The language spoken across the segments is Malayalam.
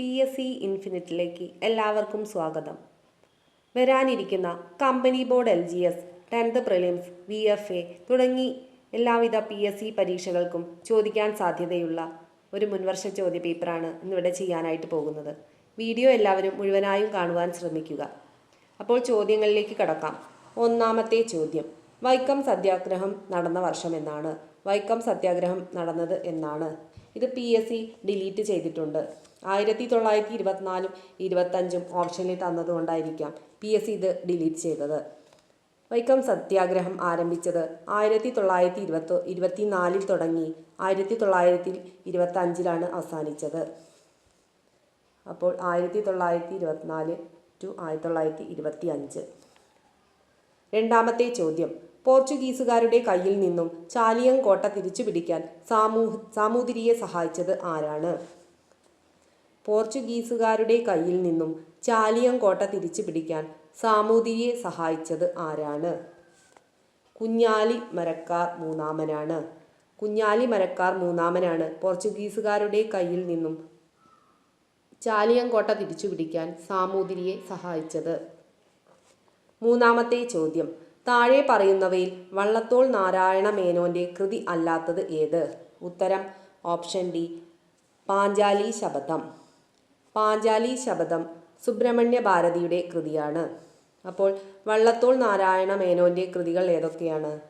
പി എസ് സി ഇൻഫിനിറ്റിലേക്ക് എല്ലാവർക്കും സ്വാഗതം. വരാനിരിക്കുന്ന company board L G S tenth prelims V F A തുടങ്ങി എല്ലാവിധ പി എസ് സി പരീക്ഷകൾക്കും ചോദിക്കാൻ സാധ്യതയുള്ള ഒരു മുൻവർഷ ചോദ്യ പേപ്പറാണ് ഇന്നിവിടെ ചെയ്യാനായിട്ട് പോകുന്നത്. വീഡിയോ എല്ലാവരും മുഴുവനായും കാണുവാൻ ശ്രമിക്കുക. അപ്പോൾ ചോദ്യങ്ങളിലേക്ക് കടക്കാം. ഒന്നാമത്തെ ചോദ്യം. വൈക്കം സത്യാഗ്രഹം നടന്ന വർഷം എന്നാണ്. വൈക്കം സത്യാഗ്രഹം നടന്നത് എന്നാണ്. ഇത് പി എസ് സി ഡിലീറ്റ് ചെയ്തിട്ടുണ്ട്. ആയിരത്തി തൊള്ളായിരത്തി ഇരുപത്തിനാലും ഇരുപത്തഞ്ചും ഓപ്ഷനിൽ തന്നതുകൊണ്ടായിരിക്കാം പി എസ് സി ഇത് ഡിലീറ്റ് ചെയ്തത്. വൈക്കം സത്യാഗ്രഹം ആരംഭിച്ചത് ആയിരത്തി തൊള്ളായിരത്തി ഇരുപത്തി ഇരുപത്തിനാലിൽ തുടങ്ങി ആയിരത്തി തൊള്ളായിരത്തി ഇരുപത്തി അഞ്ചിലാണ് അവസാനിച്ചത്. അപ്പോൾ ആയിരത്തി തൊള്ളായിരത്തി ഇരുപത്തിനാല് ടു ആയിരത്തി തൊള്ളായിരത്തി ഇരുപത്തി അഞ്ച് രണ്ടാമത്തെ ചോദ്യം. പോർച്ചുഗീസുകാരുടെ കയ്യിൽ നിന്നും ചാലിയം കോട്ട തിരിച്ചുപിടിക്കാൻ സാമൂഹ സാമൂതിരിയെ സഹായിച്ചത് ആരാണ്? പോർച്ചുഗീസുകാരുടെ കയ്യിൽ നിന്നും ചാലിയം കോട്ട തിരിച്ചു പിടിക്കാൻ സാമൂതിരിയെ സഹായിച്ചത് ആരാണ്? കുഞ്ഞാലി മരക്കാർ മൂന്നാമനാണ്. കുഞ്ഞാലി മരക്കാർ മൂന്നാമനാണ്. പോർച്ചുഗീസുകാരുടെ കയ്യിൽ നിന്നും ചാലിയങ്കോട്ട തിരിച്ചു പിടിക്കാൻ സാമൂതിരിയെ സഹായിച്ചത്. മൂന്നാമത്തെ ചോദ്യം. താഴെ പറയുന്നവയിൽ വള്ളത്തോൾ നാരായണ മേനോന്റെ കൃതി അല്ലാത്തത് ഏത്? ഉത്തരം ഓപ്ഷൻ ഡി പാഞ്ചാലി ശബദം. പാഞ്ചാലി ശബദം സുബ്രഹ്മണ്യ ഭാരതിയുടെ കൃതിയാണ്. അപ്പോൾ വള്ളത്തോൾ നാരായണ മേനോന്റെ കൃതികൾ ഏതൊക്കെയാണ്?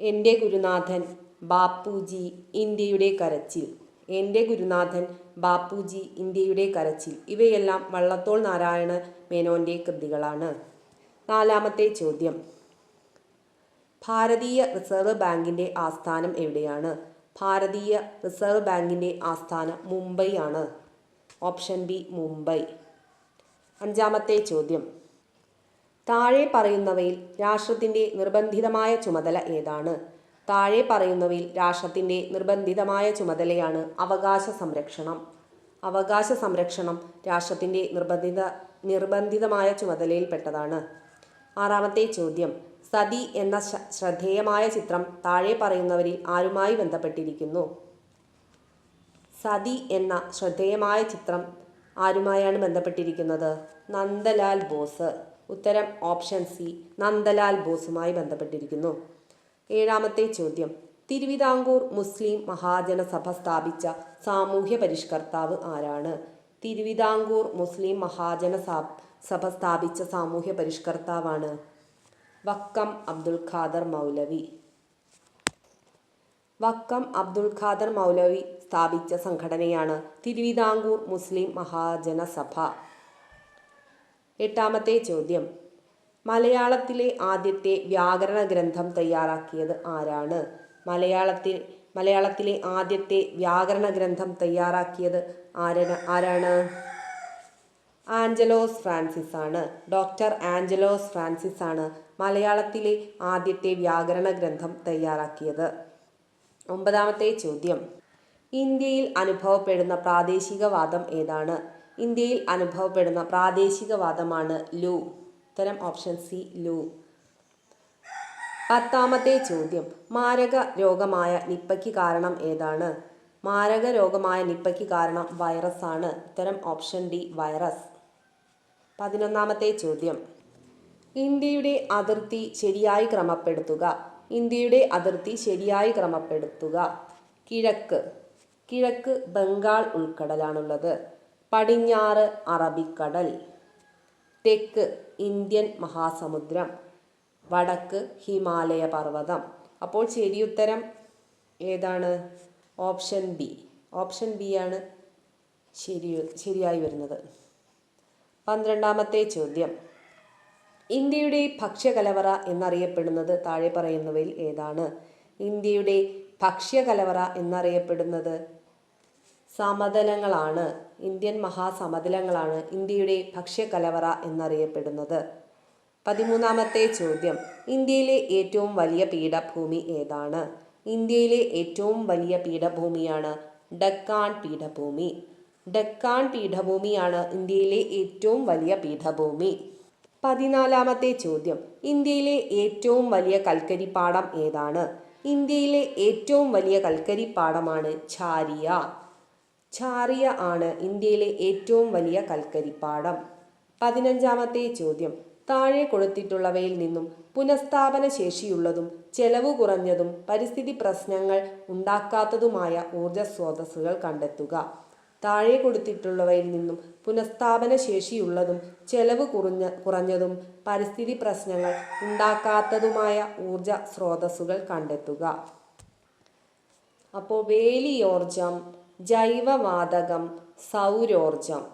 എന്റെ ഗുരുനാഥൻ ബാപ്പുജി ഇന്ത്യയുടെ കരച്ചിൽ. എന്റെ ഗുരുനാഥൻ ബാപ്പുജി ഇന്ത്യയുടെ കരച്ചിൽ. ഇവയെല്ലാം വള്ളത്തോൾ നാരായണ മേനോന്റെ കൃതികളാണ്. നാലാമത്തെ ചോദ്യം. ഭാരതീയ റിസർവ് ബാങ്കിന്റെ ആസ്ഥാനം എവിടെയാണ്? ഭാരതീയ റിസർവ് ബാങ്കിന്റെ ആസ്ഥാനം മുംബൈ ആണ്. Option B Mumbai. അഞ്ചാമത്തെ ചോദ്യം. താഴെ പറയുന്നവയിൽ രാഷ്ട്രത്തിന്റെ നിർബന്ധിതമായ ചുമതല ഏതാണ്? താഴെ പറയുന്നവയിൽ രാഷ്ട്രത്തിന്റെ നിർബന്ധിതമായ ചുമതലയാണ് അവകാശ സംരക്ഷണം. അവകാശ സംരക്ഷണം രാഷ്ട്രത്തിന്റെ നിർബന്ധിത നിർബന്ധിതമായ ചുമതലയിൽപ്പെട്ടതാണ്. ആറാമത്തെ ചോദ്യം. സതി എന്ന ശ്രദ്ധേയമായ ചിത്രം താഴെ പറയുന്നവരിൽ ആരുമായി ബന്ധപ്പെട്ടിരിക്കുന്നു? സതി എന്ന ശ്രദ്ധേയമായ ചിത്രം ആരുമായാണ് ബന്ധപ്പെട്ടിരിക്കുന്നത്? നന്ദലാൽ ബോസ്. ഉത്തരം ഓപ്ഷൻ സി നന്ദലാൽ ബോസുമായി ബന്ധപ്പെട്ടിരിക്കുന്നു. ഏഴാമത്തെ ചോദ്യം. തിരുവിതാംകൂർ മുസ്ലിം മഹാജനസഭ സ്ഥാപിച്ച സാമൂഹ്യ പരിഷ്കർത്താവ് ആരാണ്? തിരുവിതാംകൂർ മുസ്ലിം മഹാജന സഭ സ്ഥാപിച്ച സാമൂഹ്യ പരിഷ്കർത്താവാണ് വക്കം അബ്ദുൽ ഖാദർ മൗലവി. വക്കം അബ്ദുൽ ഖാദർ മൗലവി സ്ഥാപിച്ച സംഘടനയാണ് തിരുവിതാംകൂർ മുസ്ലിം മഹാജനസഭ. എട്ടാമത്തെ ചോദ്യം. മലയാളത്തിലെ ആദ്യത്തെ വ്യാകരണ ഗ്രന്ഥം തയ്യാറാക്കിയത് ആരാണ്? മലയാളത്തിൽ മലയാളത്തിലെ ആദ്യത്തെ വ്യാകരണ ഗ്രന്ഥം തയ്യാറാക്കിയത് ആരാണ് ആരാണ്? ആഞ്ചലോസ് ഫ്രാൻസിസ് ആണ്. ഡോക്ടർ ആഞ്ചലോസ് ഫ്രാൻസിസ് ആണ് മലയാളത്തിലെ ആദ്യത്തെ വ്യാകരണ ഗ്രന്ഥം തയ്യാറാക്കിയത്. ഒമ്പതാമത്തെ ചോദ്യം. ഇന്ത്യയിൽ അനുഭവപ്പെടുന്ന പ്രാദേശികവാദം ഏതാണ്? ഇന്ത്യയിൽ അനുഭവപ്പെടുന്ന പ്രാദേശികവാദമാണ് ലു. ഉത്തരം ഓപ്ഷൻ സി ലു. പത്താമത്തെ ചോദ്യം. മാരക രോഗമായ നിപ്പയ്ക്ക് കാരണം ഏതാണ്? മാരക രോഗമായ നിപ്പയ്ക്ക് കാരണം വൈറസ് ആണ് ഉത്തരം ഓപ്ഷൻ ഡി വൈറസ്. പതിനൊന്നാമത്തെ ചോദ്യം. ഇന്ത്യയുടെ അതിർത്തി ശരിയായി ക്രമപ്പെടുത്തുക. ഇന്ത്യയുടെ അതിർത്തി ശരിയായി ക്രമപ്പെടുത്തുക. കിഴക്ക്. കിഴക്ക് ബംഗാൾ ഉൾക്കടലാണുള്ളത്. പടിഞ്ഞാറ് അറബിക്കടൽ. തെക്ക് ഇന്ത്യൻ മഹാസമുദ്രം. വടക്ക് ഹിമാലയ പർവതം. അപ്പോൾ ശരിയുത്തരം ഏതാണ്? Option B. ഓപ്ഷൻ ബി ആണ് ശരി ശരിയായി വരുന്നത്. പന്ത്രണ്ടാമത്തെ ചോദ്യം. ഇന്ത്യയുടെ ഭക്ഷ്യകലവറ എന്നറിയപ്പെടുന്നത് താഴെ പറയുന്നവയിൽ ഏതാണ്? ഇന്ത്യയുടെ ഭക്ഷ്യകലവറ എന്നറിയപ്പെടുന്നത് സമതലങ്ങളാണ് ഇന്ത്യൻ മഹാസമതലങ്ങളാണ് ഇന്ത്യയുടെ ഭക്ഷ്യകലവറ എന്നറിയപ്പെടുന്നത്. പതിമൂന്നാമത്തെ ചോദ്യം ഇന്ത്യയിലെ ഏറ്റവും വലിയ പീഠഭൂമി ഏതാണ്? ഇന്ത്യയിലെ ഏറ്റവും വലിയ പീഠഭൂമിയാണ് ഡക്കാൻ പീഠഭൂമി. ഡക്കാൻ പീഠഭൂമിയാണ് ഇന്ത്യയിലെ ഏറ്റവും വലിയ പീഠഭൂമി. പതിനാലാമത്തെ ചോദ്യം ഇന്ത്യയിലെ ഏറ്റവും വലിയ കൽക്കരിപ്പാടം ഏതാണ്? ഇന്ത്യയിലെ ഏറ്റവും വലിയ കൽക്കരിപ്പാടമാണ് ഛാരിയ ഛാറിയ ആണ് ഇന്ത്യയിലെ ഏറ്റവും വലിയ കൽക്കരിപ്പാടം പതിനഞ്ചാമത്തെ ചോദ്യം. താഴെ കൊടുത്തിട്ടുള്ളവയിൽ നിന്നും പുനഃസ്ഥാപന ശേഷിയുള്ളതും ചെലവ് കുറഞ്ഞതും പരിസ്ഥിതി പ്രശ്നങ്ങൾ ഉണ്ടാക്കാത്തതുമായ ഊർജ സ്രോതസ്സുകൾ കണ്ടെത്തുക. താഴെ കൊടുത്തിട്ടുള്ളവയിൽ നിന്നും പുനഃസ്ഥാപന ശേഷിയുള്ളതും ചെലവ് കുറഞ്ഞ കുറഞ്ഞതും പരിസ്ഥിതി പ്രശ്നങ്ങൾ ഉണ്ടാക്കാത്തതുമായ ഊർജ സ്രോതസ്സുകൾ കണ്ടെത്തുക. അപ്പോൾ വേലിയോർജം. ജൈവവാതകം സൗരോർജം.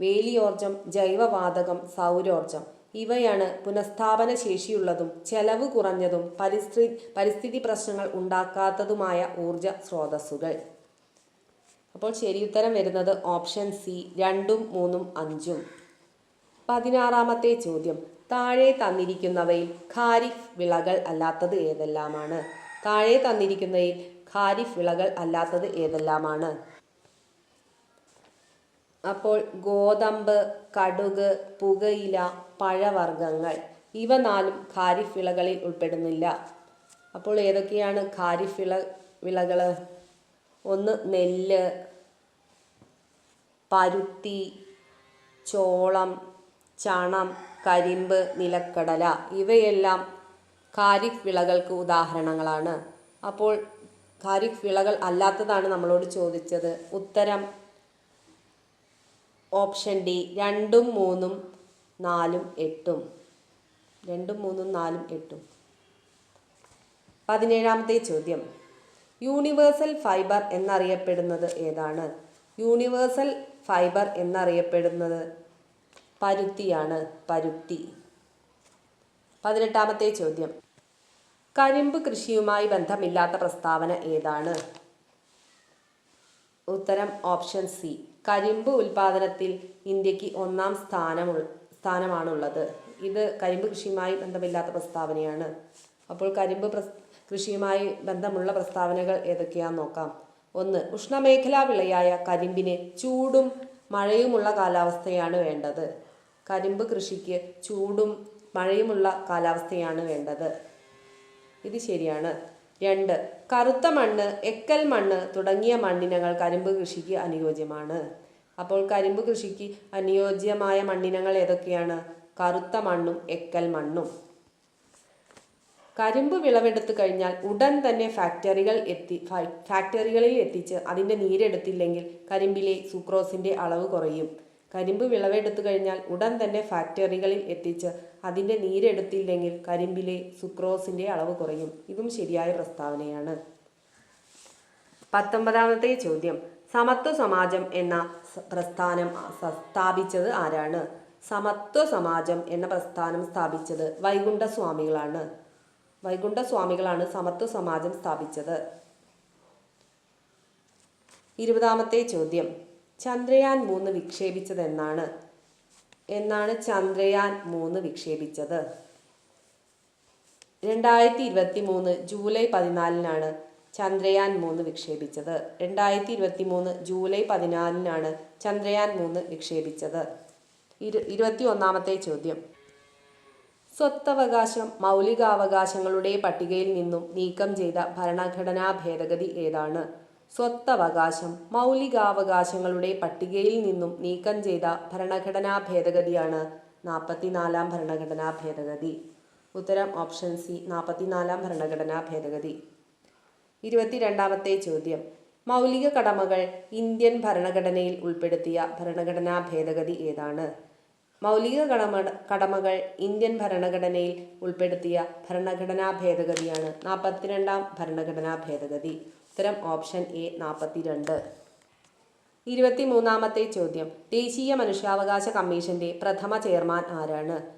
വേലിയോർജം ജൈവവാതകം സൗരോർജം. ഇവയാണ് പുനഃസ്ഥാപന ശേഷിയുള്ളതും ചെലവ് കുറഞ്ഞതും പരിസ്ഥിതി പരിസ്ഥിതി പ്രശ്നങ്ങൾ ഉണ്ടാക്കാത്തതുമായ ഊർജ സ്രോതസ്സുകൾ. അപ്പോൾ ശരിയുത്തരം വരുന്നത് ഓപ്ഷൻ സി രണ്ടും മൂന്നും അഞ്ചും. പതിനാറാമത്തെ ചോദ്യം. താഴെ തന്നിരിക്കുന്നവയിൽ ഖാരിഫ് വിളകൾ അല്ലാത്തത് ഏതെല്ലാമാണ്? താഴെ തന്നിരിക്കുന്നവയിൽ ഖാരിഫ് വിളകൾ അല്ലാത്തത് ഏതെല്ലാമാണ്? അപ്പോൾ ഗോതമ്പ് കടുക് പുകയില പഴവർഗങ്ങൾ ഇവ നാലും ഖാരിഫ് വിളകളിൽ ഉൾപ്പെടുന്നില്ല. അപ്പോൾ ഏതൊക്കെയാണ് ഖാരിഫ് വിള വിളകൾ ഒന്ന് നെല്ല് പരുത്തി ചോളം ചണം കരിമ്പ് നിലക്കടല. ഇവയെല്ലാം ഖാരിഫ് വിളകൾക്ക് ഉദാഹരണങ്ങളാണ്. അപ്പോൾ ഖാരിഫ് വിളകൾ അല്ലാത്തതാണ് നമ്മളോട് ചോദിച്ചത്. ഉത്തരം ഓപ്ഷൻ ഡി രണ്ടും മൂന്നും നാലും എട്ടും. രണ്ടും മൂന്നും നാലും എട്ടും. പതിനേഴാമത്തെ ചോദ്യം. യൂണിവേഴ്സൽ ഫൈബർ എന്നറിയപ്പെടുന്നത് ഏതാണ്? യൂണിവേഴ്സൽ ഫൈബർ എന്നറിയപ്പെടുന്നത് പരുത്തിയാണ്. പരുത്തി. പതിനെട്ടാമത്തെ ചോദ്യം. കരിമ്പ് കൃഷിയുമായി ബന്ധമില്ലാത്ത പ്രസ്താവന ഏതാണ്? ഉത്തരം ഓപ്ഷൻ സി. കരിമ്പ് ഉൽപാദനത്തിൽ ഇന്ത്യയ്ക്ക് ഒന്നാം സ്ഥാനം സ്ഥാനമാണുള്ളത്. ഇത് കരിമ്പ് കൃഷിയുമായി ബന്ധമില്ലാത്ത പ്രസ്താവനയാണ്. അപ്പോൾ കരിമ്പ് കൃഷിയുമായി ബന്ധമുള്ള പ്രസ്താവനകൾ ഏതൊക്കെയാണെന്ന് നോക്കാം. ഒന്ന് ഉഷ്ണമേഖലാ വിളയായ കരിമ്പിന് ചൂടും മഴയുമുള്ള കാലാവസ്ഥയാണ് വേണ്ടത്. കരിമ്പ് കൃഷിക്ക് ചൂടും മഴയുമുള്ള കാലാവസ്ഥയാണ് വേണ്ടത്. ഇത് ശരിയാണ്. രണ്ട് കറുത്ത മണ്ണ് എക്കൽ മണ്ണ് തുടങ്ങിയ മണ്ണിനങ്ങൾ കരിമ്പ് കൃഷിക്ക് അനുയോജ്യമാണ്. അപ്പോൾ കരിമ്പ് കൃഷിക്ക് അനുയോജ്യമായ മണ്ണിനങ്ങൾ ഏതൊക്കെയാണ്? കറുത്ത മണ്ണും എക്കൽ മണ്ണും. കരിമ്പ് വിളവെടുത്തു കഴിഞ്ഞാൽ ഉടൻ തന്നെ ഫാക്ടറികൾ എത്തി ഫാക്ടറികളിൽ എത്തിച്ച് അതിന്റെ നീരെടുത്തില്ലെങ്കിൽ കരിമ്പിലെ സുക്രോസിന്റെ അളവ് കുറയും. കരിമ്പ് വിളവെടുത്തു കഴിഞ്ഞാൽ ഉടൻ തന്നെ ഫാക്ടറികളിൽ എത്തിച്ച് അതിന്റെ നീരെടുത്തില്ലെങ്കിൽ കരിമ്പിലെ സുക്രോസിന്റെ അളവ് കുറയും. ഇതും ശരിയായ പ്രസ്താവനയാണ്. പത്തൊമ്പതാമത്തെ ചോദ്യം. സമത്വ സമാജം എന്ന പ്രസ്ഥാനം സ്ഥാപിച്ചത് ആരാണ്? സമത്വ സമാജം എന്ന പ്രസ്ഥാനം സ്ഥാപിച്ചത് വൈകുണ്ഠ സ്വാമികളാണ് വൈകുണ്ഠ സ്വാമികളാണ് സമത്വ സമാജം സ്ഥാപിച്ചത്. ഇരുപതാമത്തെ ചോദ്യം. ചന്ദ്രയാൻ മൂന്ന് വിക്ഷേപിച്ചത് എന്നാണ് ചന്ദ്രയാൻ മൂന്ന് വിക്ഷേപിച്ചത്. രണ്ടായിരത്തി ഇരുപത്തി മൂന്ന് ജൂലൈ പതിനാലിനാണ് ചന്ദ്രയാൻ മൂന്ന് വിക്ഷേപിച്ചത്. രണ്ടായിരത്തി ഇരുപത്തി മൂന്ന് ജൂലൈ പതിനാലിനാണ് ചന്ദ്രയാൻ മൂന്ന് വിക്ഷേപിച്ചത്. ഇരു ഇരുപത്തി ഒന്നാമത്തെ ചോദ്യം. സ്വത്തവകാശം മൗലികാവകാശങ്ങളുടെ പട്ടികയിൽ നിന്നും നീക്കം ചെയ്ത ഭരണഘടനാ ഭേദഗതി ഏതാണ്? സ്വത്തവകാശം മൗലികാവകാശങ്ങളുടെ പട്ടികയിൽ നിന്നും നീക്കം ചെയ്ത ഭരണഘടനാ ഭേദഗതിയാണ് നാൽപ്പത്തിനാലാം ഭരണഘടനാ ഭേദഗതി. ഉത്തരം ഓപ്ഷൻ സി നാൽപ്പത്തിനാലാം ഭരണഘടനാ ഭേദഗതി. ഇരുപത്തിരണ്ടാമത്തെ ചോദ്യം. മൗലിക കടമകൾ ഇന്ത്യൻ ഭരണഘടനയിൽ ഉൾപ്പെടുത്തിയ ഭരണഘടനാ ഭേദഗതി ഏതാണ്? മൗലിക കടമ കടമകൾ ഇന്ത്യൻ ഭരണഘടനയിൽ ഉൾപ്പെടുത്തിയ ഭരണഘടനാ ഭേദഗതിയാണ് നാൽപ്പത്തിരണ്ടാം ഭരണഘടനാ ഭേദഗതി. ഉത്തരം ഓപ്ഷൻ എ നാൽപ്പത്തിരണ്ട് ഇരുപത്തിമൂന്നാമത്തെ ചോദ്യം. ദേശീയ മനുഷ്യാവകാശ കമ്മീഷന്റെ പ്രഥമ ചെയർമാൻ ആരാണ്?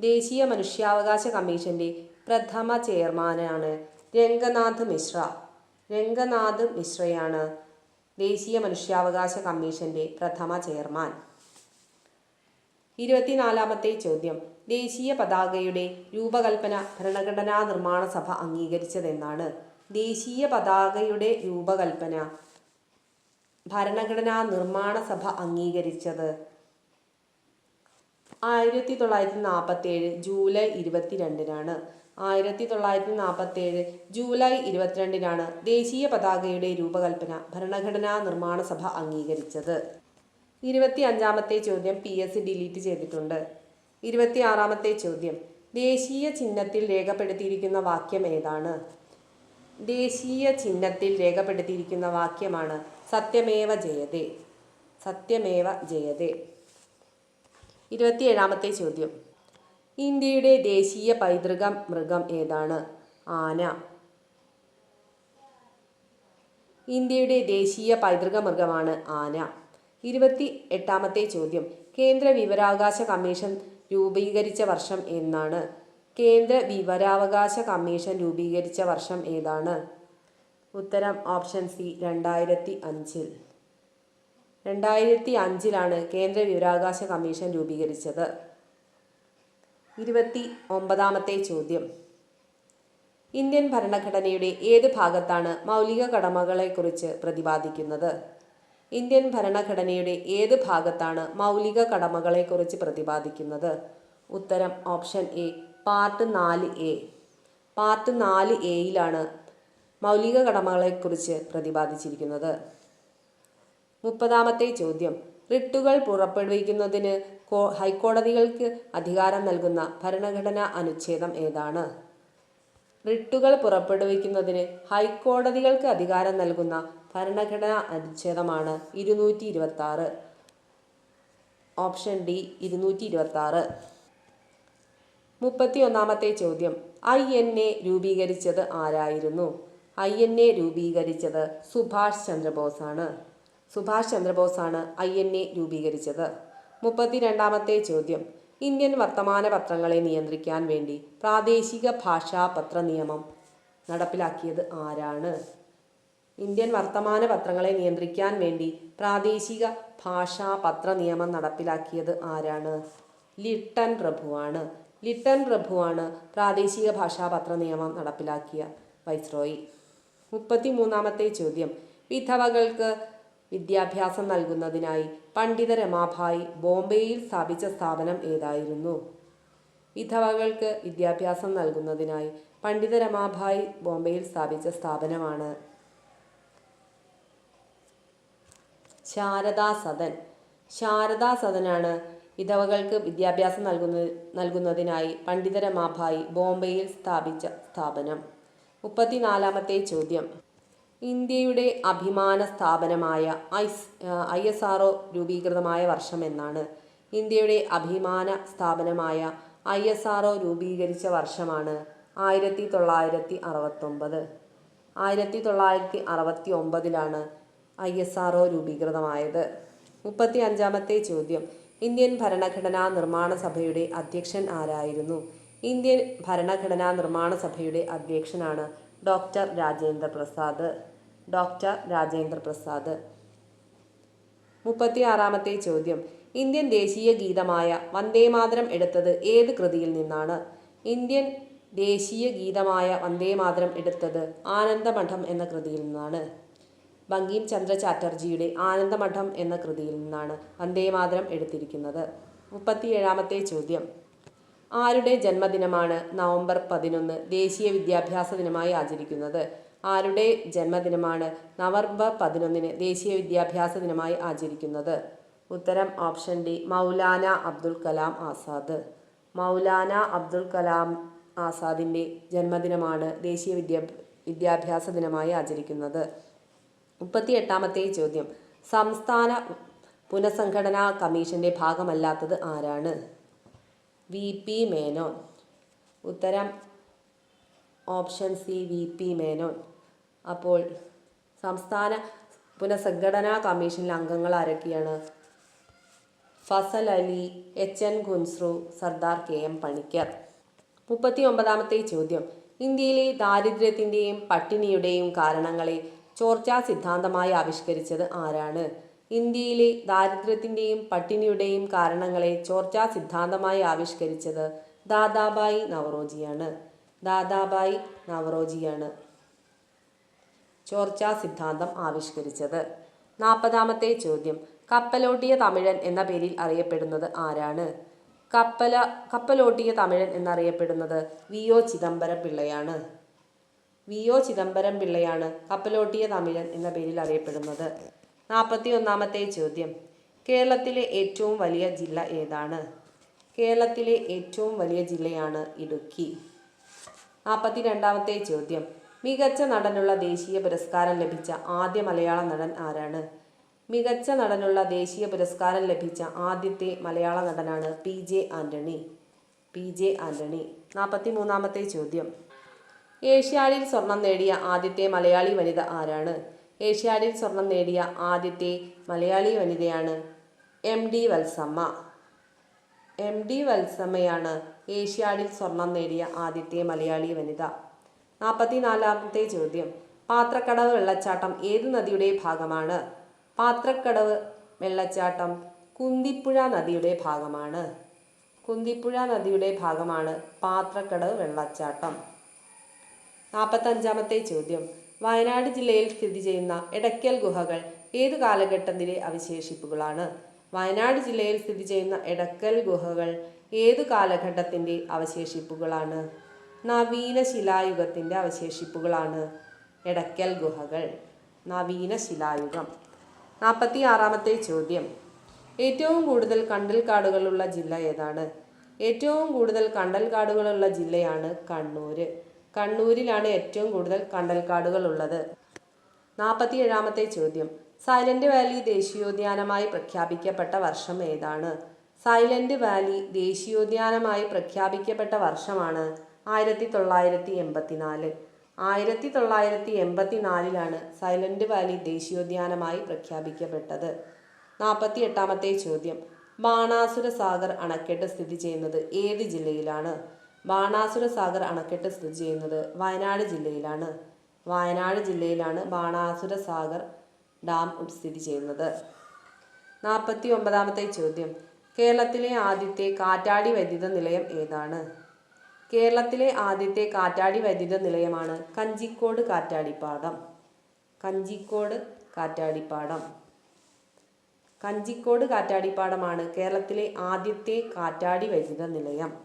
ദേശീയ മനുഷ്യാവകാശ കമ്മീഷന്റെ പ്രഥമ ചെയർമാനാണ് രംഗനാഥ് മിശ്ര. രംഗനാഥ് മിശ്രയാണ് ദേശീയ മനുഷ്യാവകാശ കമ്മീഷന്റെ പ്രഥമ ചെയർമാൻ. ഇരുപത്തിനാലാമത്തെ ചോദ്യം. ദേശീയ പതാകയുടെ രൂപകൽപ്പന ഭരണഘടനാ നിർമ്മാണ സഭ അംഗീകരിച്ചതെന്നാണ്. ദേശീയ പതാകയുടെ രൂപകൽപ്പന ഭരണഘടനാ നിർമ്മാണ സഭ അംഗീകരിച്ചത്. ആയിരത്തി തൊള്ളായിരത്തി നാൽപ്പത്തി ഏഴ് ജൂലൈ ഇരുപത്തിരണ്ടിനാണ്. ആയിരത്തി തൊള്ളായിരത്തി നാൽപ്പത്തി ഏഴ് ജൂലൈ ഇരുപത്തിരണ്ടിനാണ് ദേശീയ പതാകയുടെ രൂപകൽപ്പന ഭരണഘടനാ നിർമ്മാണ സഭ അംഗീകരിച്ചത്. ഇരുപത്തി അഞ്ചാമത്തെ ചോദ്യം പി എസ് സി ഡിലീറ്റ് ചെയ്തിട്ടുണ്ട്. ഇരുപത്തി ആറാമത്തെ ചോദ്യം ദേശീയ ചിഹ്നത്തിൽ രേഖപ്പെടുത്തിയിരിക്കുന്ന വാക്യം ഏതാണ്? ദേശീയ ചിഹ്നത്തിൽ രേഖപ്പെടുത്തിയിരിക്കുന്ന വാക്യമാണ് സത്യമേവ ജയതേ. സത്യമേവ ജയതേ. ഇരുപത്തിയേഴാമത്തെ ചോദ്യം ഇന്ത്യയുടെ ദേശീയ പൈതൃക മൃഗം ഏതാണ്? ആന. ഇന്ത്യയുടെ ദേശീയ പൈതൃക മൃഗമാണ് ആന. ഇരുപത്തി എട്ടാമത്തെ ചോദ്യം. കേന്ദ്ര വിവരാവകാശ കമ്മീഷൻ രൂപീകരിച്ച വർഷം എന്നാണ് കേന്ദ്ര വിവരാവകാശ കമ്മീഷൻ രൂപീകരിച്ച വർഷം ഏതാണ്? ഉത്തരം ഓപ്ഷൻ സി രണ്ടായിരത്തി അഞ്ചിൽ രണ്ടായിരത്തി അഞ്ചിലാണ് കേന്ദ്ര വിവരാവകാശ കമ്മീഷൻ രൂപീകരിച്ചത്. ഇരുപത്തി ഒമ്പതാമത്തെ ചോദ്യം. ഇന്ത്യൻ ഭരണഘടനയുടെ ഏത് ഭാഗത്താണ് മൗലിക കടമകളെക്കുറിച്ച് പ്രതിപാദിക്കുന്നത്? ഇന്ത്യൻ ഭരണഘടനയുടെ ഏത് ഭാഗത്താണ് മൗലിക കടമകളെക്കുറിച്ച് പ്രതിപാദിക്കുന്നത്? ഉത്തരം ഓപ്ഷൻ എ പാർട്ട് നാല് എ. പാർട്ട് നാല് എയിലാണ് മൗലിക കടമകളെക്കുറിച്ച് പ്രതിപാദിച്ചിരിക്കുന്നത്. മുപ്പതാമത്തെ ചോദ്യം. റിട്ടുകൾ പുറപ്പെടുവിക്കുന്നതിന് ഹൈക്കോടതികൾക്ക് അധികാരം നൽകുന്ന ഭരണഘടനാ അനുച്ഛേദം ഏതാണ്? റിട്ടുകൾ പുറപ്പെടുവിക്കുന്നതിന് ഹൈക്കോടതികൾക്ക് അധികാരം നൽകുന്ന ഭരണഘടനാ അനുച്ഛേദമാണ് ഇരുന്നൂറ്റി ഇരുപത്തി ആറ് ഓപ്ഷൻ ഡി ഇരുന്നൂറ്റി ഇരുപത്തി ആറ് മുപ്പത്തി ഒന്നാമത്തെ ചോദ്യം. ഐ എൻ എ രൂപീകരിച്ചത് ആരായിരുന്നു? ഐ എൻ എ രൂപീകരിച്ചത് സുഭാഷ് ചന്ദ്രബോസാണ്. സുഭാഷ് ചന്ദ്രബോസാണ് ഐ എൻ എ രൂപീകരിച്ചത്. മുപ്പത്തി രണ്ടാമത്തെ ചോദ്യം. ഇന്ത്യൻ വർത്തമാന പത്രങ്ങളെ നിയന്ത്രിക്കാൻ വേണ്ടി പ്രാദേശിക ഭാഷാ പത്ര നിയമം നടപ്പിലാക്കിയത് ആരാണ്? ഇന്ത്യൻ വർത്തമാന പത്രങ്ങളെ നിയന്ത്രിക്കാൻ വേണ്ടി പ്രാദേശിക ഭാഷാ പത്ര നിയമം നടപ്പിലാക്കിയത് ആരാണ്? ലിട്ടൻ പ്രഭുവാണ് ലിട്ടൻ പ്രഭുവാണ് പ്രാദേശിക ഭാഷാ പത്ര നിയമം നടപ്പിലാക്കിയ വൈസ്രോയി. മുപ്പത്തി മൂന്നാമത്തെ ചോദ്യം. വിധവകൾക്ക് വിദ്യാഭ്യാസം നൽകുന്നതിനായി പണ്ഡിത രമാഭായി ബോംബെയിൽ സ്ഥാപിച്ച സ്ഥാപനം ഏതായിരുന്നു? വിധവകൾക്ക് വിദ്യാഭ്യാസം നൽകുന്നതിനായി പണ്ഡിത രമാഭായി ബോംബെയിൽ സ്ഥാപിച്ച സ്ഥാപനമാണ്. ശാരദാ സദൻ. ശാരദാ സദനാണ് വിധവകൾക്ക് വിദ്യാഭ്യാസം നൽകുന്ന നൽകുന്നതിനായി പണ്ഡിത രമാഭായി ബോംബെയിൽ സ്ഥാപിച്ച സ്ഥാപനം. മുപ്പത്തിനാലാമത്തെ ചോദ്യം. ഇന്ത്യയുടെ അഭിമാന സ്ഥാപനമായ ഐസ് ഐ എസ് ആർ ഒ രൂപീകൃതമായ വർഷം എന്നാണ്. ഇന്ത്യയുടെ അഭിമാന സ്ഥാപനമായ ഐ എസ് ആർ ഒ രൂപീകരിച്ച വർഷമാണ് ആയിരത്തി തൊള്ളായിരത്തി അറുപത്തൊമ്പത് ആയിരത്തി തൊള്ളായിരത്തി അറുപത്തി ഒമ്പതിലാണ് ഐ എസ് ആർ ഒ രൂപീകൃതമായത്. മുപ്പത്തി അഞ്ചാമത്തെ ചോദ്യം. ഇന്ത്യൻ ഭരണഘടനാ നിർമ്മാണ സഭയുടെ അധ്യക്ഷൻ ആരായിരുന്നു? ഇന്ത്യൻ ഭരണഘടനാ നിർമ്മാണ സഭയുടെ അധ്യക്ഷനാണ് ഡോക്ടർ രാജേന്ദ്ര പ്രസാദ് ഡോക്ടർ രാജേന്ദ്ര പ്രസാദ്. മുപ്പത്തിയാറാമത്തെ ചോദ്യം. ഇന്ത്യൻ ദേശീയ ഗീതമായ വന്ദേമാതരം എടുത്തത് ഏത് കൃതിയിൽ നിന്നാണ്? ഇന്ത്യൻ ദേശീയ ഗീതമായ വന്ദേമാതരം എടുത്തത് ആനന്ദമഠം എന്ന കൃതിയിൽ നിന്നാണ്. ബങ്കിം ചന്ദ്ര ചാറ്റർജിയുടെ ആനന്ദമഠം എന്ന കൃതിയിൽ നിന്നാണ് വന്ദേമാതരം എടുത്തിരിക്കുന്നത്. മുപ്പത്തിയേഴാമത്തെ ചോദ്യം. ആരുടെ ജന്മദിനമാണ് നവംബർ പതിനൊന്ന് ദേശീയ വിദ്യാഭ്യാസ ദിനമായി ആചരിക്കുന്നത്? ആരുടെ ജന്മദിനമാണ് നവംബർ പതിനൊന്നിന് ദേശീയ വിദ്യാഭ്യാസ ദിനമായി ആചരിക്കുന്നത്? ഉത്തരം ഓപ്ഷൻ ഡി മൗലാന അബ്ദുൽ കലാം ആസാദ്. മൗലാന അബ്ദുൽ കലാം ആസാദിന്റെ ജന്മദിനമാണ് ദേശീയ വിദ്യാ വിദ്യാഭ്യാസ ദിനമായി ആചരിക്കുന്നത്. മുപ്പത്തി എട്ടാമത്തെ ചോദ്യം സംസ്ഥാന പുനഃസംഘടനാ കമ്മീഷന്റെ ഭാഗമല്ലാത്തത് ആരാണ്? V P Menon. ഉത്തരം option C V P Menon. അപ്പോൾ സംസ്ഥാന പുനഃസംഘടനാ കമ്മീഷനിലെ അംഗങ്ങൾ ആരൊക്കെയാണ്? Fazal Ali H N Kunzru Sardar K M Panikkar. മുപ്പത്തി ഒമ്പതാമത്തെ ചോദ്യം. ഇന്ത്യയിലെ ദാരിദ്ര്യത്തിന്റെയും പട്ടിണിയുടെയും കാരണങ്ങളെ ചോർച്ചാ സിദ്ധാന്തമായി ആവിഷ്കരിച്ചത് ആരാണ്? ഇന്ത്യയിലെ ദാരിദ്ര്യത്തിന്റെയും പട്ടിണിയുടെയും കാരണങ്ങളെ ചോർച്ചാ സിദ്ധാന്തമായി ആവിഷ്കരിച്ചത് ദാദാബായി നവറോജിയാണ്. ദാദാബായി നവറോജിയാണ്. ചോർച്ചാ സിദ്ധാന്തം ആവിഷ്കരിച്ചത്. നാൽപ്പതാമത്തെ ചോദ്യം. കപ്പലോട്ടിയ തമിഴൻ എന്ന പേരിൽ അറിയപ്പെടുന്നത് ആരാണ്? കപ്പല കപ്പലോട്ടിയ തമിഴൻ എന്നറിയപ്പെടുന്നത് വി ഒ ചിദംബരം പിള്ളയാണ്. വി ഒ ചിദംബരം പിള്ളയാണ് കപ്പലോട്ടിയ തമിഴൻ എന്ന പേരിൽ അറിയപ്പെടുന്നത്. നാൽപ്പത്തി ഒന്നാമത്തെ ചോദ്യം. കേരളത്തിലെ ഏറ്റവും വലിയ ജില്ല ഏതാണ്? കേരളത്തിലെ ഏറ്റവും വലിയ ജില്ലയാണ് ഇടുക്കി. നാൽപ്പത്തി രണ്ടാമത്തെ ചോദ്യം. മികച്ച നടനുള്ള ദേശീയ പുരസ്കാരം ലഭിച്ച ആദ്യ മലയാള നടൻ ആരാണ്? മികച്ച നടനുള്ള ദേശീയ പുരസ്കാരം ലഭിച്ച ആദ്യത്തെ മലയാള നടനാണ് P J Antony. P J Antony നാൽപ്പത്തി മൂന്നാമത്തെ ചോദ്യം. ഏഷ്യാഡിൽ സ്വർണം നേടിയ ആദ്യത്തെ മലയാളി വനിത ആരാണ്? ഏഷ്യാഡിൽ സ്വർണം നേടിയ ആദ്യത്തെ മലയാളി വനിതയാണ് M D Valsamma. M D വത്സമ്മയാണ് ഏഷ്യാഡിൽ സ്വർണം നേടിയ ആദ്യത്തെ മലയാളി വനിത. നാൽപ്പത്തിനാലാമത്തെ ചോദ്യം. പാത്രക്കടവ് വെള്ളച്ചാട്ടം ഏത് നദിയുടെ ഭാഗമാണ്? പാത്രക്കടവ് വെള്ളച്ചാട്ടം കുന്തിപ്പുഴ നദിയുടെ ഭാഗമാണ്. കുന്തിപ്പുഴ നദിയുടെ ഭാഗമാണ് പാത്രക്കടവ് വെള്ളച്ചാട്ടം. നാൽപ്പത്തഞ്ചാമത്തെ ചോദ്യം. വയനാട് ജില്ലയിൽ സ്ഥിതി ചെയ്യുന്ന എടയ്ക്കൽ ഗുഹകൾ ഏത് കാലഘട്ടത്തിലെ അവശേഷിപ്പുകളാണ്? വയനാട് ജില്ലയിൽ സ്ഥിതി ചെയ്യുന്ന എടക്കൽ ഗുഹകൾ ഏതു കാലഘട്ടത്തിന്റെ അവശേഷിപ്പുകളാണ്? നവീന ശിലായുഗത്തിന്റെ അവശേഷിപ്പുകളാണ് എടക്കൽ ഗുഹകൾ. നവീന ശിലായുഗം. നാൽപ്പത്തി ആറാമത്തെ ചോദ്യം. ഏറ്റവും കൂടുതൽ കണ്ടൽ കാടുകളുള്ള ജില്ല ഏതാണ്? ഏറ്റവും കൂടുതൽ കണ്ടൽ കാടുകളുള്ള ജില്ലയാണ് കണ്ണൂര്. കണ്ണൂരിലാണ് ഏറ്റവും കൂടുതൽ കണ്ടൽക്കാടുകൾ ഉള്ളത് നാൽപ്പത്തി ഏഴാമത്തെ ചോദ്യം. സൈലന്റ് വാലി ദേശീയോദ്യാനമായി പ്രഖ്യാപിക്കപ്പെട്ട വർഷം ഏതാണ്? സൈലന്റ് വാലി ദേശീയോദ്യാനമായി പ്രഖ്യാപിക്കപ്പെട്ട വർഷമാണ് ആയിരത്തി തൊള്ളായിരത്തി എൺപത്തിനാല് ആയിരത്തി തൊള്ളായിരത്തി എൺപത്തിനാലിലാണ് സൈലന്റ് വാലി ദേശീയോദ്യാനമായി പ്രഖ്യാപിക്കപ്പെട്ടത്. നാൽപ്പത്തി എട്ടാമത്തെ ചോദ്യം. ബാണാസുര സാഗർ അണക്കെട്ട് സ്ഥിതി ചെയ്യുന്നത് ഏത് ജില്ലയിലാണ്? ബാണാസുര സാഗർ അണക്കെട്ട് സ്ഥിതി ചെയ്യുന്നത് വയനാട് ജില്ലയിലാണ്. വയനാട് ജില്ലയിലാണ് ബാണാസുര സാഗർ ഡാം സ്ഥിതി ചെയ്യുന്നത്. നാൽപ്പത്തി ഒമ്പതാമത്തെ ചോദ്യം. കേരളത്തിലെ ആദ്യത്തെ കാറ്റാടി വൈദ്യുത നിലയം ഏതാണ്? കേരളത്തിലെ ആദ്യത്തെ കാറ്റാടി വൈദ്യുത നിലയമാണ് കഞ്ചിക്കോട് കാറ്റാടിപ്പാടം. കഞ്ചിക്കോട് കാറ്റാടിപ്പാടം. കഞ്ചിക്കോട് കാറ്റാടിപ്പാടമാണ് കേരളത്തിലെ ആദ്യത്തെ കാറ്റാടി വൈദ്യുത നിലയം.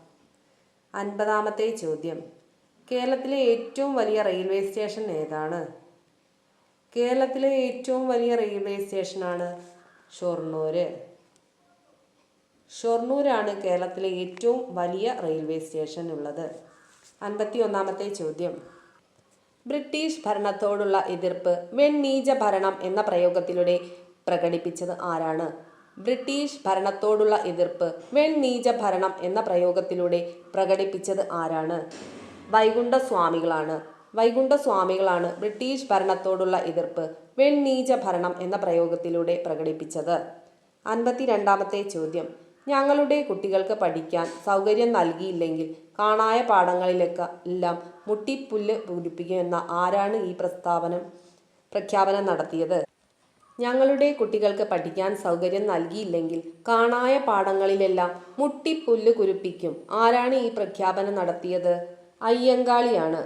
അൻപതാമത്തെ ചോദ്യം. കേരളത്തിലെ ഏറ്റവും വലിയ റെയിൽവേ സ്റ്റേഷൻ ഏതാണ്? കേരളത്തിലെ ഏറ്റവും വലിയ റെയിൽവേ സ്റ്റേഷനാണ് ഷൊർണൂര്. ഷൊർണൂരാണ് കേരളത്തിലെ ഏറ്റവും വലിയ റെയിൽവേ സ്റ്റേഷൻ ഉള്ളത് അൻപത്തി ഒന്നാമത്തെ ചോദ്യം. ബ്രിട്ടീഷ് ഭരണത്തോടുള്ള എതിർപ്പ് വെണ്ണീജ ഭരണം എന്ന പ്രയോഗത്തിലൂടെ പ്രകടിപ്പിച്ചത് ആരാണ്? ബ്രിട്ടീഷ് ഭരണത്തോടുള്ള എതിർപ്പ് വെണ്ണീജ ഭരണം എന്ന പ്രയോഗത്തിലൂടെ പ്രകടിപ്പിച്ചത് ആരാണ്? വൈകുണ്ഠ സ്വാമികളാണ് വൈകുണ്ഠ സ്വാമികളാണ് ബ്രിട്ടീഷ് ഭരണത്തോടുള്ള എതിർപ്പ് വെണ്ണീജ ഭരണം എന്ന പ്രയോഗത്തിലൂടെ പ്രകടിപ്പിച്ചത്. അൻപത്തി രണ്ടാമത്തെ ചോദ്യം. ഞങ്ങളുടെ കുട്ടികൾക്ക് പഠിക്കാൻ സൗകര്യം നൽകിയില്ലെങ്കിൽ കാണായ പാഠങ്ങളിലൊക്കെ എല്ലാം മുട്ടിപ്പുല്ല് പൂരിപ്പിക്കുമെന്ന ആരാണ് ഈ പ്രസ്താവനം പ്രഖ്യാപനം നടത്തിയത്? ഞങ്ങളുടെ കുട്ടികൾക്ക് പഠിക്കാൻ സൗകര്യം നൽകിയില്ലെങ്കിൽ കാണായ പാഠങ്ങളിലെല്ലാം മുട്ടിപ്പുല്ല് കുരുപ്പിക്കും. ആരാണ് ഈ പ്രഖ്യാപനം നടത്തിയത്? അയ്യങ്കാളിയാണ്.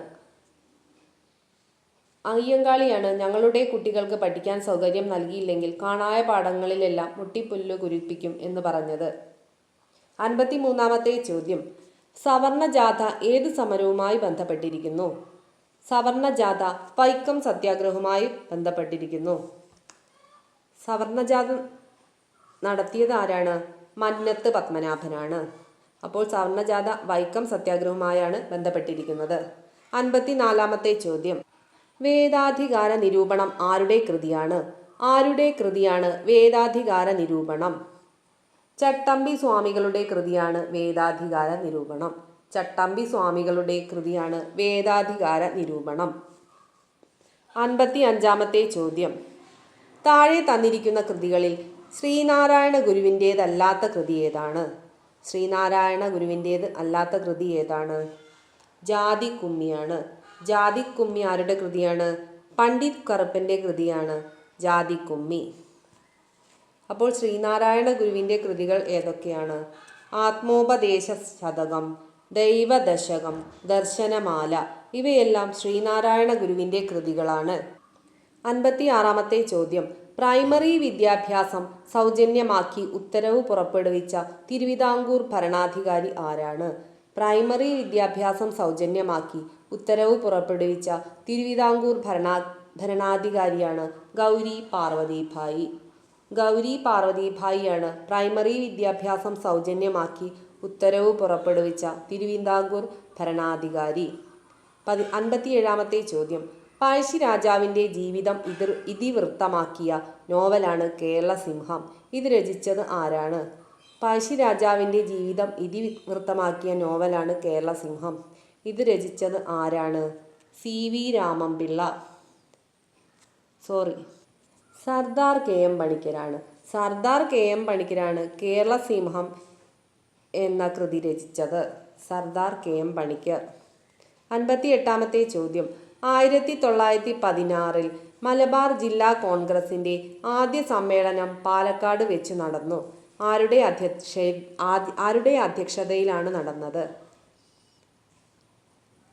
അയ്യങ്കാളിയാണ്. ഞങ്ങളുടെ കുട്ടികൾക്ക് പഠിക്കാൻ സൗകര്യം നൽകിയില്ലെങ്കിൽ കാണായ പാഠങ്ങളിലെല്ലാം മുട്ടിപ്പുല്ല് കുരിപ്പിക്കും എന്ന് പറഞ്ഞത്. അൻപത്തി മൂന്നാമത്തെ ചോദ്യം. സവർണ ജാഥ ഏത് സമരവുമായി ബന്ധപ്പെട്ടിരിക്കുന്നു? സവർണ ജാഥ വൈക്കം സത്യാഗ്രഹവുമായി ബന്ധപ്പെട്ടിരിക്കുന്നു. സവർണജാഥ നടത്തിയത് ആരാണ്? മന്നത്ത് പത്മനാഭനാണ്. അപ്പോൾ സവർണജാഥ വൈക്കം സത്യാഗ്രഹവുമായാണ് ബന്ധപ്പെട്ടിരിക്കുന്നത്. അൻപത്തിനാലാമത്തെ ചോദ്യം. വേദാധികാര നിരൂപണം ആരുടെ കൃതിയാണ്? ആരുടെ കൃതിയാണ് വേദാധികാര നിരൂപണം? ചട്ടമ്പി സ്വാമികളുടെ കൃതിയാണ് വേദാധികാര നിരൂപണം. ചട്ടമ്പി സ്വാമികളുടെ കൃതിയാണ് വേദാധികാര നിരൂപണം. അൻപത്തി അഞ്ചാമത്തെ ചോദ്യം. താഴെ തന്നിരിക്കുന്ന കൃതികളിൽ ശ്രീനാരായണ ഗുരുവിന്റേതല്ലാത്ത കൃതി ഏതാണ്? ശ്രീനാരായണ ഗുരുവിന്റേത് അല്ലാത്ത കൃതി ഏതാണ്? ജാതി കുമ്മിയാണ് ജാതി കുമ്മി ആരുടെ കൃതിയാണ് പണ്ഡിറ്റ് കറുപ്പന്റെ കൃതിയാണ് ജാതി കുമ്മി അപ്പോൾ ശ്രീനാരായണ ഗുരുവിന്റെ കൃതികൾ ഏതൊക്കെയാണ്? ആത്മോപദേശ ശതകം ദൈവദശകം ദർശനമാല ഇവയെല്ലാം ശ്രീനാരായണ ഗുരുവിന്റെ കൃതികളാണ്. അൻപത്തി ആറാമത്തെ ചോദ്യം. പ്രൈമറി വിദ്യാഭ്യാസം സൗജന്യമാക്കി ഉത്തരവ് പുറപ്പെടുവിച്ച തിരുവിതാംകൂർ ഭരണാധികാരി ആരാണ്? പ്രൈമറി വിദ്യാഭ്യാസം സൗജന്യമാക്കി ഉത്തരവ് പുറപ്പെടുവിച്ച തിരുവിതാംകൂർ ഭരണാ ഭരണാധികാരിയാണ് ഗൗരി പാർവതിഭായി. ഗൗരി പാർവതി ഭായിയാണ് പ്രൈമറി വിദ്യാഭ്യാസം സൗജന്യമാക്കി ഉത്തരവ് പുറപ്പെടുവിച്ച തിരുവിതാംകൂർ ഭരണാധികാരി. പതി അൻപത്തിയേഴാമത്തെ ചോദ്യം. പഴശ്ശി രാജാവിന്റെ ജീവിതം ഇതിർ ഇതിവൃത്തമാക്കിയ നോവലാണ് കേരള സിംഹം ഇത് രചിച്ചത് ആരാണ്? പഴശ്ശി രാജാവിന്റെ ജീവിതം ഇതിവൃത്തമാക്കിയ നോവലാണ് കേരള സിംഹം ഇത് രചിച്ചത് ആരാണ്? C V Raman Pillai sorry. Sardar K M പണിക്കരാണ്. Sardar K M പണിക്കരാണ് കേരള സിംഹം എന്ന കൃതി രചിച്ചത്. Sardar K M Panikkar. അൻപത്തി എട്ടാമത്തെ ചോദ്യം. ആയിരത്തി തൊള്ളായിരത്തി പതിനാറിൽ മലബാർ ജില്ലാ കോൺഗ്രസിന്റെ ആദ്യ സമ്മേളനം പാലക്കാട് വെച്ച് നടന്നു. ആരുടെ അധ്യക്ഷ ആരുടെ അധ്യക്ഷതയിലാണ് നടന്നത്?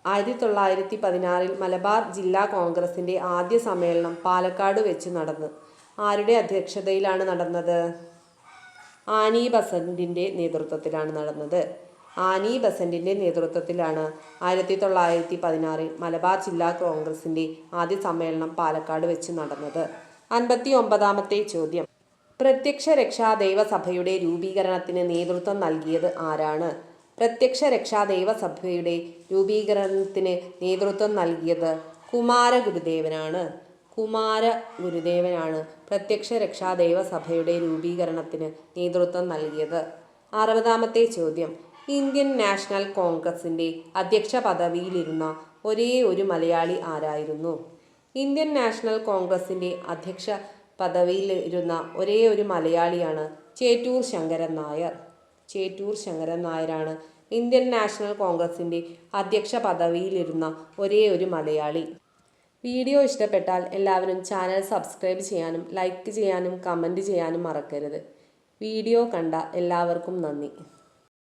ആയിരത്തി തൊള്ളായിരത്തി പതിനാറിൽ മലബാർ ജില്ലാ കോൺഗ്രസിന്റെ ആദ്യ സമ്മേളനം പാലക്കാട് വെച്ച് നടന്നു. ആരുടെ അധ്യക്ഷതയിലാണ് നടന്നത്? ആനി ബസന്റിന്റെ നേതൃത്വത്തിലാണ് നടന്നത്. ആനി ബസന്റിന്റെ നേതൃത്വത്തിലാണ് ആയിരത്തി തൊള്ളായിരത്തി പതിനാറിൽ മലബാർ ജില്ലാ കോൺഗ്രസിന്റെ ആദ്യ സമ്മേളനം പാലക്കാട് വെച്ച് നടന്നത്. അൻപത്തി ഒമ്പതാമത്തെ ചോദ്യം. പ്രത്യക്ഷ രക്ഷാ ദൈവസഭയുടെ രൂപീകരണത്തിന് നേതൃത്വം നൽകിയത് ആരാണ്? പ്രത്യക്ഷ രക്ഷാ ദൈവസഭയുടെ രൂപീകരണത്തിന് നേതൃത്വം നൽകിയത് കുമാര ഗുരുദേവനാണ് കുമാര ഗുരുദേവനാണ് പ്രത്യക്ഷ രക്ഷാ ദൈവസഭയുടെ രൂപീകരണത്തിന് നേതൃത്വം നൽകിയത്. അറുപതാമത്തെ ചോദ്യം. ഇന്ത്യൻ നാഷണൽ കോൺഗ്രസിന്റെ അധ്യക്ഷ പദവിയിലിരുന്ന ഒരേ ഒരു മലയാളി ആരായിരുന്നു? ഇന്ത്യൻ നാഷണൽ കോൺഗ്രസിന്റെ അധ്യക്ഷ പദവിയിൽ ഇരുന്ന ഒരേ ഒരു മലയാളിയാണ് ചേറ്റൂർ ശങ്കരൻ നായർ. ചേറ്റൂർ ശങ്കരൻ നായരാണ്. ഇന്ത്യൻ നാഷണൽ കോൺഗ്രസിന്റെ അധ്യക്ഷ പദവിയിലിരുന്ന ഒരേ ഒരു മലയാളി. വീഡിയോ ഇഷ്ടപ്പെട്ടാൽ എല്ലാവരും ചാനൽ സബ്സ്ക്രൈബ് ചെയ്യാനും ലൈക്ക് ചെയ്യാനും കമന്റ് ചെയ്യാനും മറക്കരുത്. വീഡിയോ കണ്ട എല്ലാവർക്കും നന്ദി.